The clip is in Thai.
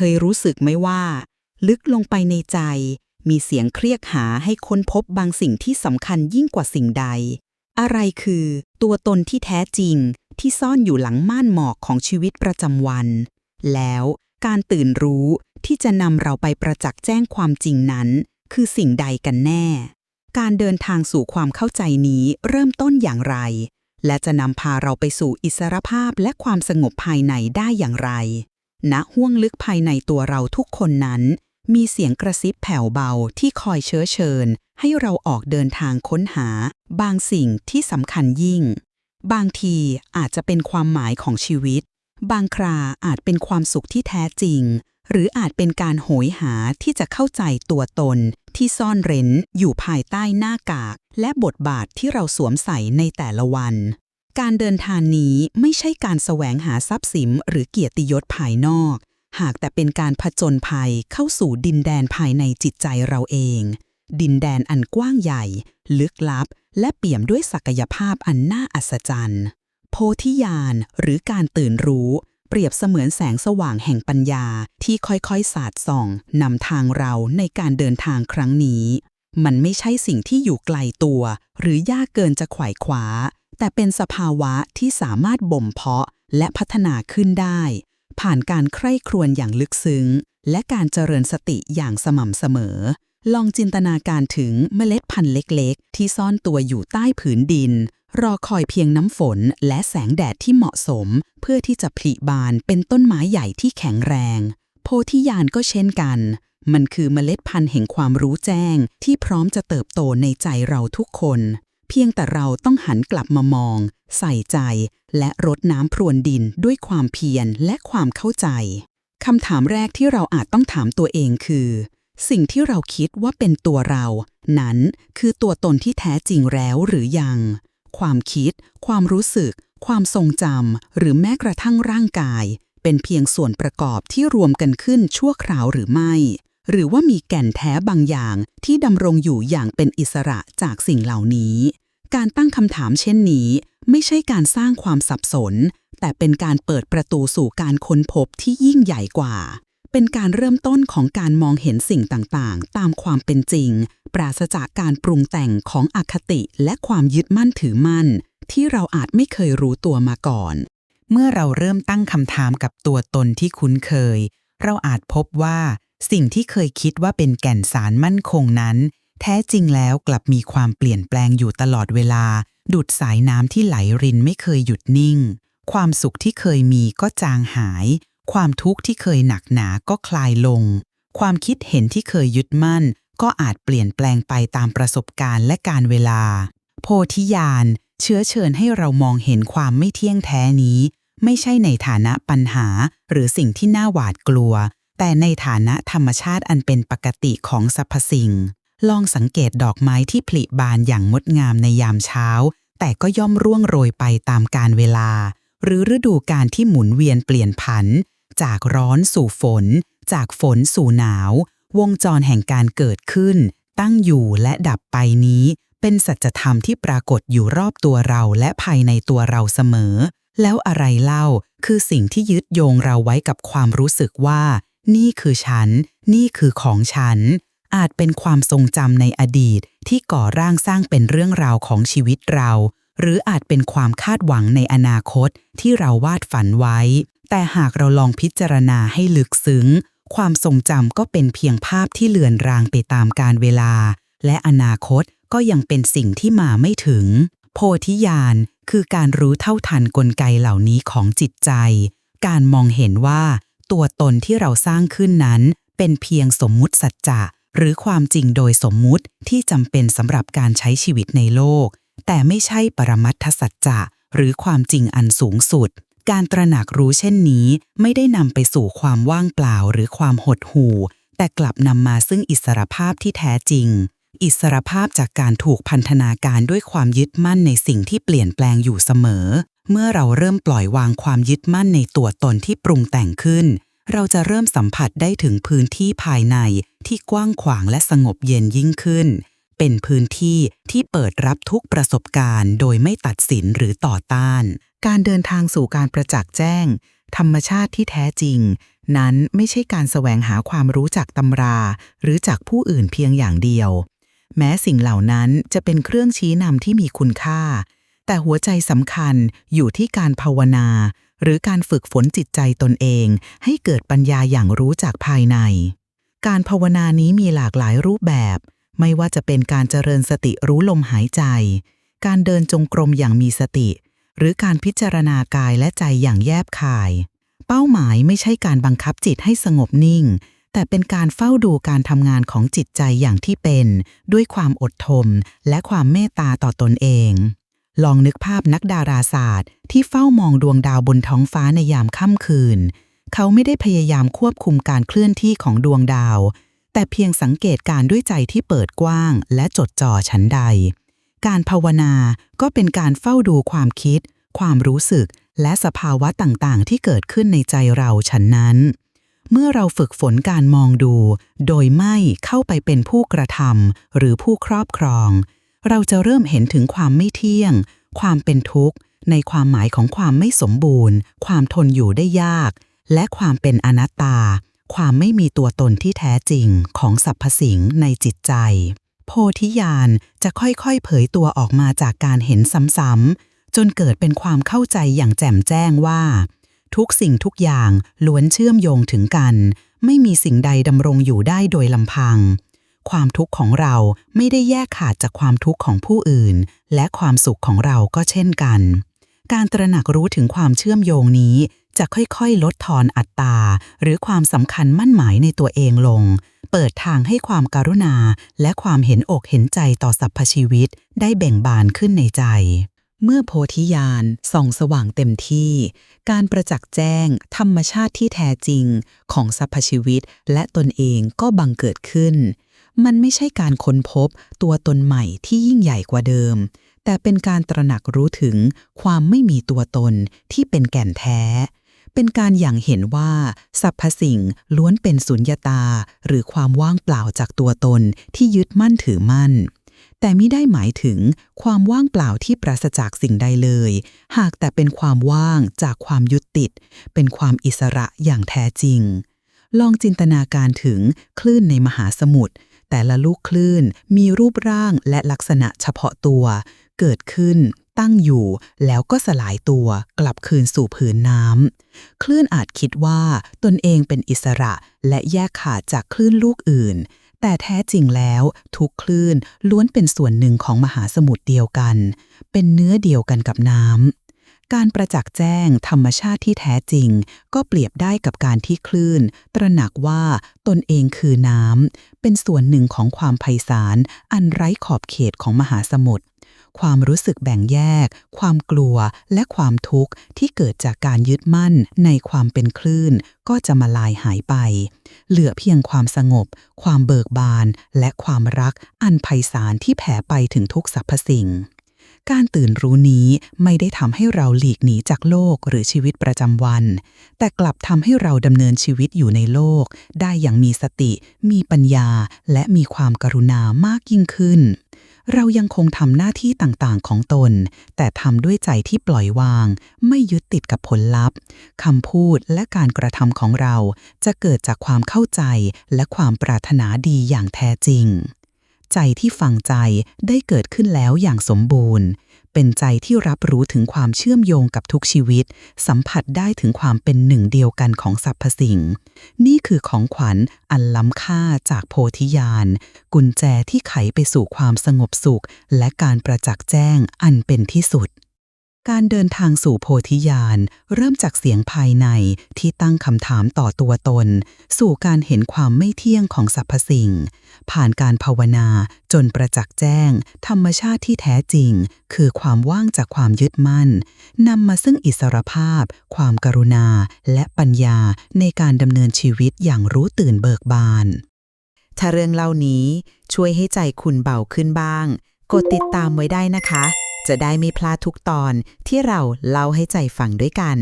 คยรู้สึกไหมว่า ลึกลงไปในใจ มีเสียงเครียกหาให้ค้นพบบางสิ่งที่สำคัญยิ่งกว่าสิ่งใด อะไรคือ ตัวตนที่แท้จริง ที่ซ่อนอยู่หลังม่านหมอกของชีวิตประจำวัน แล้วการตื่นรู้ที่จะนำเราไปประจักษ์แจ้งความจริงนั้น คือสิ่งใดกันแน่ การเดินทางสู่ความเข้าใจนี้เริ่มต้นอย่างไร และจะนำพาเราไปสู่อิสรภาพและความสงบภายในได้อย่างไร ณห้วงลึกภายในตัวเราทุกคนนั้น มีเสียงกระซิบแผ่วเบาที่คอยเชื้อเชิญ ให้เราออกเดินทางค้นหา บางสิ่งที่สำคัญยิ่ง บางทีอาจจะเป็นความหมายของชีวิต บางคราอาจเป็นความสุขที่แท้จริง หรืออาจเป็นการโหยหาที่จะเข้าใจตัวตน ที่ซ่อนเร้นอยู่ภายใต้หน้ากาก และบทบาทที่เราสวมใส่ในแต่ละวัน การเดินทางนี้ไม่ใช่การแสวงหาทรัพย์สินหรือเกียรติยศภายนอก หากแต่เป็นการผจญภัยเข้าสู่ดินแดนภายในจิตใจเราเอง ดินแดนอันกว้างใหญ่ ลึกลับ และเปี่ยมด้วยศักยภาพอันน่าอัศจรรย์ โพธิญาณหรือการตื่นรู้ เปรียบเสมือนแสงสว่างแห่งปัญญาที่ค่อยๆ สาดส่องนำทางเราในการเดินทางครั้งนี้ มันไม่ใช่สิ่งที่อยู่ไกลตัว หรือยากเกินจะไขว่คว้า แต่เป็นสภาวะที่สามารถบ่มเพาะและพัฒนาขึ้นได้ ผ่านการใคร่ครวญอย่างลึกซึ้ง และการเจริญสติอย่างสม่ำเสมอ ลองจินตนาการถึงเมล็ดพันธุ์เล็กๆ ที่ซ่อนตัวอยู่ใต้ผืนดิน รอคอยเพียงน้ำฝนและแสงแดดที่เหมาะสม เพื่อที่จะผลิบานเป็นต้นไม้ใหญ่ที่แข็งแรง โพธิญาณก็เช่นกัน มันคือเมล็ดพันธุ์แห่งความรู้แจ้งที่พร้อมจะเติบโตในใจเราทุกคน เพียงแต่เราต้องหันกลับมามอง ใส่ใจ และรดน้ำพรวนดินด้วยความเพียรและความเข้าใจคำถามแรกที่เราอาจต้องถามตัวเองคือ สิ่งที่เราคิดว่าเป็นตัวเรา นั้นคือตัวตนที่แท้จริงแล้วหรือยัง ความคิด ความรู้สึก ความทรงจำหรือแม้กระทั่งร่างกาย เป็นเพียงส่วนประกอบที่รวมกันขึ้นชั่วคราวหรือไม่ หรือว่ามีแก่นแท้บางอย่างที่ดำรงอยู่อย่างเป็นอิสระจากสิ่งเหล่านี้ การตั้งคำถามเช่นนี้ ไม่ใช่การสร้างความสับสน แต่เป็นการเปิดประตูสู่การค้นพบที่ยิ่งใหญ่กว่า เป็นการเริ่มต้นของการมองเห็นสิ่งต่างๆ ตามความเป็นจริง ปราศจากการปรุงแต่งของอคติและความยึดมั่นถือมั่น ที่เราอาจไม่เคยรู้ตัวมาก่อน เมื่อเราเริ่มตั้งคำถามกับตัวตนที่คุ้นเคย เราอาจพบว่า สิ่งที่เคยคิดว่าเป็นแก่นสารมั่นคงนั้น แท้จริงแล้วกลับมีความเปลี่ยนแปลงอยู่ตลอดเวลา ดุดสายน้ำที่ไหลรินไม่เคยหยุดนิ่ง ความสุขที่เคยมีก็จางหาย ความทุกข์ที่เคยหนักหนาก็คลายลง ความคิดเห็นที่เคยยึดมั่น ก็อาจเปลี่ยนแปลงไปตามประสบการณ์และการเวลา โพธิญาณเชื้อเชิญให้เรามองเห็นความไม่เที่ยงแท้นี้ ไม่ใช่ในฐานะปัญหา หรือสิ่งที่น่าหวาดกลัว แต่ในฐานะธรรมชาติอันเป็นปกติของสรรพสิ่ง ลองสังเกตดอกไม้ที่ผลิบานอย่างงดงามในยามเช้า แต่ก็ย่อมร่วงโรยไปตามกาลเวลา หรือฤดูกาลที่หมุนเวียนเปลี่ยนผัน จากร้อนสู่ฝน จากฝนสู่หนาว วงจรแห่งการเกิดขึ้น ตั้งอยู่และดับไปนี้ เป็นสัจธรรมที่ปรากฏอยู่รอบตัวเราและภายในตัวเราเสมอ แล้วอะไรเล่าคือสิ่งที่ยึดโยงเราไว้กับความรู้สึกว่า นี่คือฉัน นี่คือของฉัน อาจเป็นความทรงจำในอดีตที่ก่อร่างสร้างเป็นเรื่องราวของชีวิตเรา หรืออาจเป็นความคาดหวังในอนาคตที่เราวาดฝันไว้ แต่หากเราลองพิจารณาให้ลึกซึ้ง ความทรงจำก็เป็นเพียงภาพที่เลือนรางไปตามกาลเวลา และอนาคตก็ยังเป็นสิ่งที่มาไม่ถึง โพธิญาณคือการรู้เท่าทันกลไกเหล่านี้ของจิตใจ การมองเห็นว่า ตัวตนที่เราสร้างขึ้นนั้น เป็นเพียงสมมุติสัจจะ หรือความจริงโดยสมมุติที่จำเป็นสำหรับการใช้ชีวิตในโลก แต่ไม่ใช่ปรมัตถสัจจะหรือความจริงอันสูงสุด การตระหนักรู้เช่นนี้ ไม่ได้นำไปสู่ความว่างเปล่าหรือความหดหู่ แต่กลับนำมาซึ่งอิสรภาพที่แท้จริง อิสรภาพจากการถูกพันธนาการด้วยความยึดมั่นในสิ่งที่เปลี่ยนแปลงอยู่เสมอ เมื่อเราเริ่มปล่อยวางความยึดมั่นในตัวตนที่ปรุงแต่งขึ้น เราจะเริ่มสัมผัสได้ถึงพื้นที่ภายในที่กว้างขวางและสงบเย็นยิ่งขึ้น เป็นพื้นที่ที่เปิดรับทุกประสบการณ์โดยไม่ตัดสินหรือต่อต้าน การเดินทางสู่การประจักษ์แจ้ง ธรรมชาติที่แท้จริง นั้นไม่ใช่การแสวงหาความรู้จากตำรา หรือจากผู้อื่นเพียงอย่างเดียว แม้สิ่งเหล่านั้นจะเป็นเครื่องชี้นำที่มีคุณค่า แต่หัวใจสำคัญอยู่ที่การภาวนา หรือการฝึกฝนจิตใจตนเอง ให้เกิดปัญญาอย่างรู้จากภายใน การภาวนานี้มีหลากหลายรูปแบบ ไม่ว่าจะเป็นการเจริญสติรู้ลมหายใจ การเดินจงกรมอย่างมีสติ หรือการพิจารณากายและใจอย่างแยบคาย เป้าหมายไม่ใช่การบังคับจิตให้สงบนิ่ง แต่เป็นการเฝ้าดูการทำงานของจิตใจอย่างที่เป็น ด้วยความอดทนและความเมตตาต่อตนเอง ลองนึกภาพนักดาราศาสตร์ ที่เฝ้ามองดวงดาวบนท้องฟ้าในยามค่ำคืน เขาไม่ได้พยายามควบคุมการเคลื่อนที่ของดวงดาว แต่เพียงสังเกตการด้วยใจที่เปิดกว้างและจดจ่อฉันใด การภาวนาก็เป็นการเฝ้าดูความคิด ความรู้สึก และสภาวะต่างๆ ที่เกิดขึ้นในใจเราฉันนั้น เมื่อเราฝึกฝนการมองดู โดยไม่เข้าไปเป็นผู้กระทำหรือผู้ครอบครอง เราจะเริ่มเห็นถึงความไม่เที่ยง ความเป็นทุกข์ ในความหมายของความไม่สมบูรณ์ ความทนอยู่ได้ยาก และความเป็นอนัตตา ความไม่มีตัวตนที่แท้จริงของสรรพสิ่งในจิตใจ โพธิญาณจะค่อยๆ เผยตัวออกมาจากการเห็นซ้ำๆจนเกิดเป็นความเข้าใจอย่างแจ่มแจ้งว่า ทุกสิ่งทุกอย่างล้วนเชื่อมโยงถึงกัน ไม่มีสิ่งใดดำรงอยู่ได้โดยลำพัง ความทุกข์ของเราไม่ได้แยกขาดจากความทุกข์ของผู้อื่น และความสุขของเราก็เช่นกัน การตระหนักรู้ถึงความเชื่อมโยงนี้ จะค่อยๆ ลดทอนอัตตา หรือความสำคัญมั่นหมายในตัวเองลง เปิดทางให้ความการุณา และความเห็นอกเห็นใจต่อสรรพชีวิต ได้เบ่งบานขึ้นในใจเมื่อโพธิญาณส่องสว่างเต็มที่ การประจักษ์แจ้งธรรมชาติที่แท้จริงของสรรพชีวิตและตนเองก็บังเกิดขึ้น มันไม่ใช่การค้นพบตัวตนใหม่ที่ยิ่งใหญ่กว่าเดิม แต่เป็นการตระหนักรู้ถึงความไม่มีตัวตนที่เป็นแก่นแท้ เป็นการอย่างเห็นว่าสรรพสิ่งล้วนเป็นสุญญตา หรือความว่างเปล่าจากตัวตนที่ยึดมั่นถือมั่น แต่ไมิได้หมายถึงความว่างเปล่าที่ปราศจากสิ่งใดเลย หากแต่เป็นความว่างจากความยึดติด เป็นความอิสระอย่างแท้จริงลองจินตนาการถึงคลื่นในมหาสมุทร แต่ละลูกคลื่นมีรูปร่างและลักษณะเฉพาะตัว เกิดขึ้น ตั้งอยู่ แล้วก็สลายตัว กลับคืนสู่ผืนน้ำคลื่นอาจคิดว่าตนเองเป็นอิสระและแยกขาดจากคลื่นลูกอื่น แต่แท้จริงแล้ว ทุกคลื่นล้วนเป็นส่วนหนึ่งของมหาสมุทรเดียวกัน เป็นเนื้อเดียวกันกับน้ำ การประจักษ์แจ้งธรรมชาติที่แท้จริง ก็เปรียบได้กับการที่คลื่น ตระหนักว่าตนเองคือน้ำ เป็นส่วนหนึ่งของความไพศาล อันไร้ขอบเขตของมหาสมุทรความรู้สึกแบ่งแยก ความกลัวและความทุกข์ที่เกิดจากการยึดมั่นในความเป็นคลื่น ก็จะมาลายหายไป เหลือเพียงความสงบ ความเบิกบาน และความรักอันไพศาลที่แผ่ไปถึงทุกสรรพสิ่ง การตื่นรู้นี้ไม่ได้ทำให้เราหลีกหนีจากโลกหรือชีวิตประจำวัน แต่กลับทำให้เราดำเนินชีวิตอยู่ในโลก ได้อย่างมีสติ มีปัญญา และมีความกรุณามากยิ่งขึ้น เรายังคงทำหน้าที่ต่างๆของตน แต่ทำด้วยใจที่ปล่อยวาง ไม่ยึดติดกับผลลัพธ์คำพูดและการกระทำของเราจะเกิดจากความเข้าใจและความปรารถนาดีอย่างแท้จริง ใจที่ฟังใจได้เกิดขึ้นแล้วอย่างสมบูรณ์ เป็นใจที่รับรู้ถึงความเชื่อมโยงกับทุกชีวิต สัมผัสได้ถึงความเป็นหนึ่งเดียวกันของสรรพสิ่ง นี่คือของขวัญอันล้ำค่าจากโพธิญาณ กุญแจที่ไขไปสู่ความสงบสุข และการประจักษ์แจ้งอันเป็นที่สุด การเดินทางสู่โพธิญาณเริ่มจากเสียงภายในที่ตั้งคำถามต่อตัวตน สู่การเห็นความไม่เที่ยงของสรรพสิ่ง ผ่านการภาวนาจนประจักษ์แจ้ง ธรรมชาติที่แท้จริง คือความว่างจากความยึดมั่นนำมาซึ่งอิสรภาพ ความกรุณา และปัญญาในการดำเนินชีวิตอย่างรู้ตื่นเบิกบาน ถ้าเรื่องเล่านี้ช่วยให้ใจคุณเบาขึ้นบ้าง กดติดตามไว้ได้นะคะ จะได้ไม่พลาดทุกตอนที่เราเล่าให้ใจฟังด้วยกัน